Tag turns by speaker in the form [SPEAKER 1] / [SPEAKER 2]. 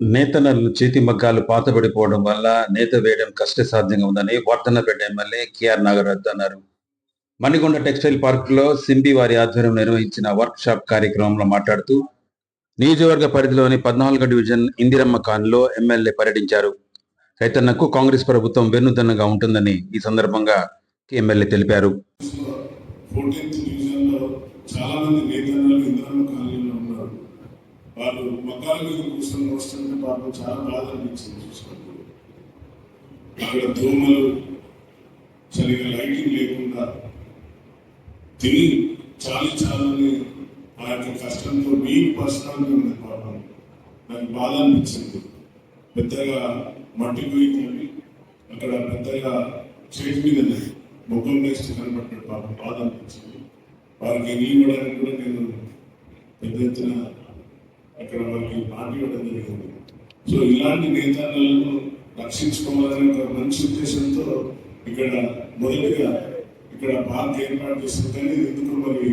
[SPEAKER 1] నేతన్నలు చేతి మగ్గాలు పాతబడిపోవడం వల్ల నేత వేయడం కష్టసాధ్యంగా ఉందని వర్ధనపేట ఎమ్మెల్యే కేఆర్ నాగరాజు అన్నారు. మణికొండ టెక్స్టైల్ పార్క్లో సింబి వారి ఆధ్వర్యం నిర్వహించిన వర్క్ షాప్ కార్యక్రమంలో మాట్లాడుతూ నియోజకవర్గ పరిధిలోని పద్నాలుగో డివిజన్ ఇందిరమ్మ కాలనీలో ఎమ్మెల్యే పర్యటించారు. రైతన్నకు కాంగ్రెస్ ప్రభుత్వం వెన్నుదన్నుగా ఉంటుందని ఈ సందర్భంగా ఎమ్మెల్యే తెలిపారు.
[SPEAKER 2] చాలా మంది వాళ్ళు మకాల మీద కూర్చొని వస్తుంటే పాపం చాలా బాధ అనిపించింది చూసినప్పుడు. అక్కడ దోమలు సరిగా లైటింగ్ లేకుండా తిని చాలి చాలని ఆ యొక్క కష్టంతో వీక్ పర్సనాలిటీ ఉంది పాపం. నాకు బాధ అనిపించింది. పెద్దగా మట్టి పోయిందండి అక్కడ పెద్దగా చేతి మీద ముఖం వేస్తూ కనబడినట్టు పాపం. బాధ అనిపించింది. వారికి నీళ్ళు ఇవ్వడానికి కూడా నేను పెద్ద ఎత్తున ఇక్కడ వారికి పార్టీ ఇవ్వడం జరిగింది. సో ఇలాంటి నేతలను రక్షించుకోవాలని ఒక మంచి ఉద్దేశంతో ఇక్కడ మొదటిగా ఇక్కడ పార్టీ ఏర్పాటు చేస్తుంది కానీ ఎందుకు మరి